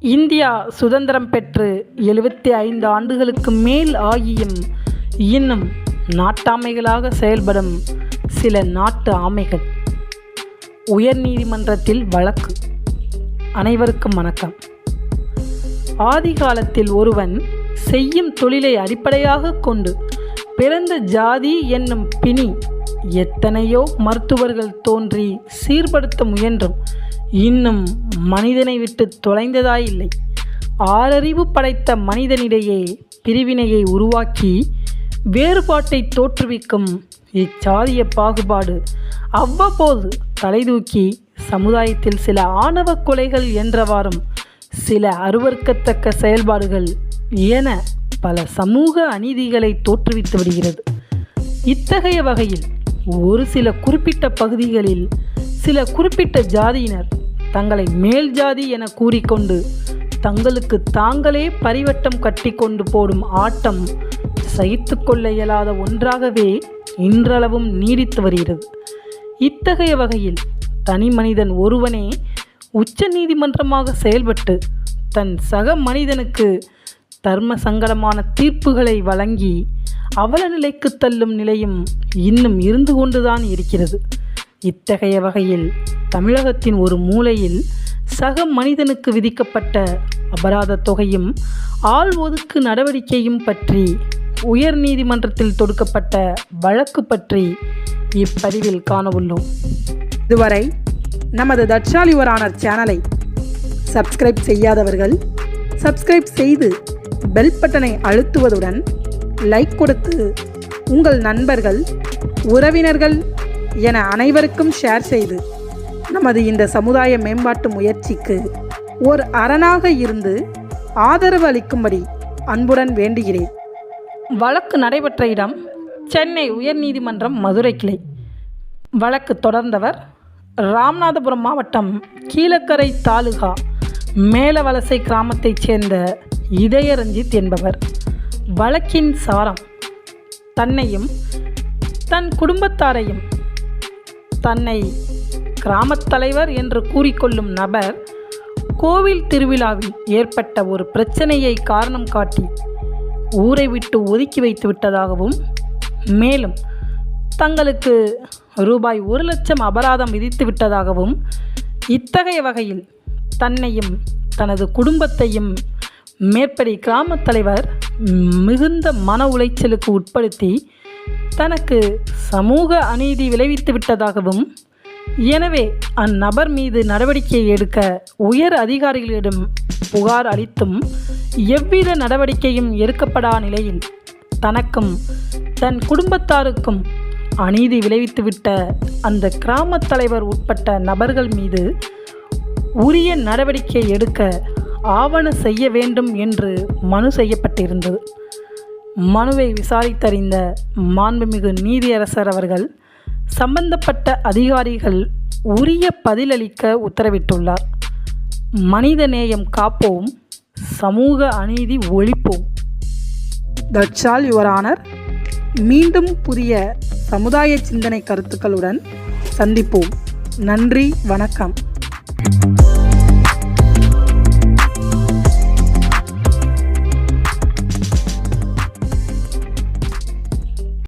India சுதந்திரம் பெற்று எழுபத்தி ஐந்து ஆண்டுகளுக்கு மேல் ஆகியும் இன்னும் நாட்டாமைகளாக செயல்படும் சில நாட்டு ஆமைகள். உயர்நீதிமன்றத்தில் வழக்கு. அனைவருக்கும் வணக்கம். ஆதி காலத்தில் ஒருவன் செய்யும் தொழிலை அடிப்படையாக கொண்டு பிறந்த ஜாதி என்னும் பிணி எத்தனையோ மருத்துவர்கள் தோன்றி சீர்படுத்த முயன்றும் இன்னும் மனிதனை விட்டு தொலைந்ததாயில்லை. ஆறறிவு படைத்த மனிதனிடையே பிரிவினையை உருவாக்கி வேறுபாட்டை தோற்றுவிக்கும் இச்சாதிய பாகுபாடு அவ்வப்போது தலைதூக்கி சமுதாயத்தில் சில ஆணவ கொலைகள் என்றவாறும் சில அருவர்க்கத்தக்க செயல்பாடுகள் என பல சமூக அநீதிகளை தோற்றுவித்து விடுகிறது. இத்தகைய வகையில் ஒரு சில குறிப்பிட்ட பகுதிகளில் சில குறிப்பிட்ட ஜாதியினர் தங்களை மேல் ஜாதி என கூறிக்கொண்டு தங்களுக்கு தாங்களே பரிவட்டம் கட்டி கொண்டு போடும் ஆட்டம் சகித்து கொள்ள இயலாத ஒன்றாகவே இன்றளவும் நீடித்து வருகிறது. இத்தகைய வகையில் தனி மனிதன் ஒருவனே உச்ச நீதிமன்றமாக செயல்பட்டு தன் சக மனிதனுக்கு தர்ம சங்கடமான தீர்ப்புகளை வழங்கி அவல நிலைக்கு தள்ளும் நிலையும் இன்னும் இருந்து கொண்டுதான் இருக்கிறது. இத்தகைய வகையில் தமிழகத்தின் ஒரு மூலையில் சக மனிதனுக்கு விதிக்கப்பட்ட அபராத தொகையும் ஆள் ஒதுக்கு நடவடிக்கையும் பற்றி உயர் நீதிமன்றத்தில் தொடுக்கப்பட்ட வழக்கு பற்றி இப்பதிவில் காணவுள்ளோம். இதுவரை நமது தட்சாலி யுவர் சேனலை சப்ஸ்கிரைப் செய்யாதவர்கள் சப்ஸ்கிரைப் செய்து பெல் பட்டனை அழுத்துவதுடன் லைக் கொடுத்து உங்கள் நண்பர்கள் உறவினர்கள் என அனைவருக்கும் ஷேர் செய்து நமது இந்த சமுதாய மேம்பாட்டு முயற்சிக்கு ஒரு அரணாக இருந்து ஆதரவு அளிக்கும்படி அன்புடன் வேண்டுகிறேன். வழக்கு நடைபெற்ற இடம் சென்னை உயர்நீதிமன்றம் மதுரை கிளை. வழக்கு தொடர்ந்தவர் ராமநாதபுரம் மாவட்டம் கீழக்கரை தாலுகா மேலவலசை கிராமத்தைச் சேர்ந்த இதயரஞ்சித் என்பவர். வழக்கின் சாரம். தன்னையும் தன் குடும்பத்தாரையும் தன்னை கிராமத் தலைவர் என்று கூறிக்கொள்ளும் நபர் கோவில் திருவிழாவில் ஏற்பட்ட ஒரு பிரச்சனையை காரணம் காட்டி ஊரை விட்டு ஒதுக்கி வைத்து விட்டதாகவும் மேலும் தங்களுக்கு ரூபாய் ஒரு லட்சம் அபராதம் விதித்து விட்டதாகவும் இத்தகைய வகையில் தன்னையும் தனது குடும்பத்தையும் மேற்படி கிராமத் தலைவர் மிகுந்த மன உளைச்சலுக்கு உட்படுத்தி தனக்கு சமூக அநீதி விளைவித்து விட்டதாகவும் எனவே அந்நபர் மீது நடவடிக்கை எடுக்க உயர் அதிகாரிகளிடம் புகார் அளித்தும் எவ்வித நடவடிக்கையும் எடுக்கப்படா நிலையில் தனக்கும் தன் குடும்பத்தாருக்கும் அநீதி விளைவித்துவிட்ட அந்த கிராமத் தலைவர் உட்பட்ட நபர்கள் மீது உரிய நடவடிக்கை எடுக்க ஆவண செய்ய வேண்டும் என்று மனு செய்யப்பட்டிருந்தது. மனுவை விசாரித்தறிந்த மாண்புமிகு நீதியரசர் அவர்கள் சம்பந்தப்பட்ட அதிகாரிகள் உரிய பதிலளிக்க உத்தரவிட்டுள்ளார். மனித நேயம் காப்போம் சமூக அநீதி ஒழிப்போம். தட்சால் யுவர் ஆனர் மீண்டும் புதிய சமுதாய சிந்தனை கருத்துக்களுடன் சந்திப்போம். நன்றி வணக்கம்.